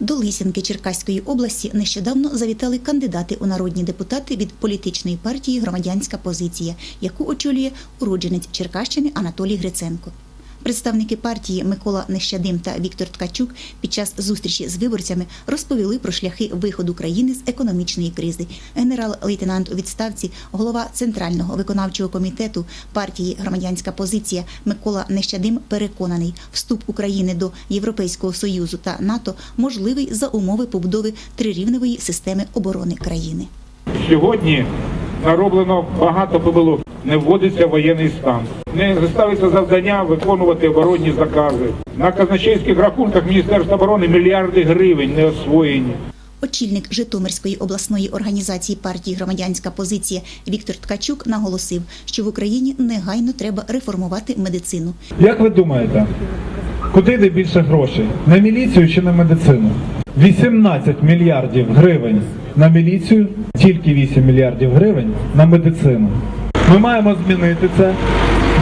До Лисянки Черкаської області нещодавно завітали кандидати у народні депутати від політичної партії Громадянська позиція, яку очолює уродженець Черкащини Анатолій Гриценко. Представники партії Микола Нещадим та Віктор Ткачук під час зустрічі з виборцями розповіли про шляхи виходу країни з економічної кризи. Генерал-лейтенант у відставці, голова центрального виконавчого комітету партії Громадянська позиція Микола Нещадим переконаний, вступ України до Європейського союзу та НАТО можливий за умови побудови трирівневої системи оборони країни. Сьогодні нароблено багато помилок. Не вводиться воєнний стан. Не ставиться завдання виконувати оборонні закази. На казначейських рахунках Міністерства оборони мільярди гривень не освоєні. Очільник Житомирської обласної організації партії Громадянська позиція Віктор Ткачук наголосив, що в Україні негайно треба реформувати медицину. Як ви думаєте, куди йде більше грошей? На міліцію чи на медицину? 18 мільярдів гривень на міліцію, тільки 8 мільярдів гривень на медицину. Ми маємо змінити це.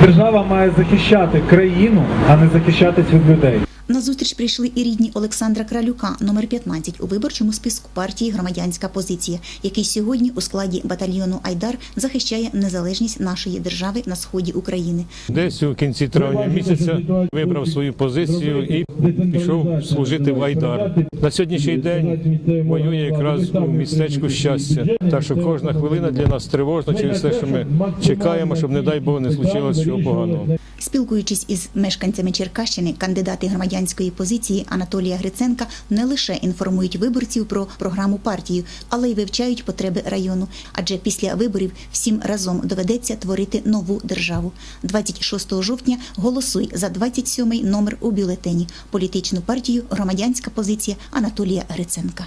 Держава має захищати країну, а не захищатись від людей. На зустріч прийшли і рідні Олександра Кралюка, номер 15 у виборчому списку партії Громадянська позиція, який сьогодні у складі батальйону Айдар захищає незалежність нашої держави на сході України. Десь у кінці травня місяця вибрав свою позицію і пішов служити в Айдар. На сьогоднішній день воює якраз у містечку щастя. Так що кожна хвилина для нас тривожна через те, що ми чекаємо, щоб не дай Бог не случилось чого поганого. Спілкуючись із мешканцями Черкащини, кандидати громадянської позиції Анатолія Гриценка не лише інформують виборців про програму партії, але й вивчають потреби району. Адже після виборів всім разом доведеться творити нову державу. 26 жовтня голосуй за 27-й номер у бюлетені політичну партію Громадянська позиція Анатолія Гриценка.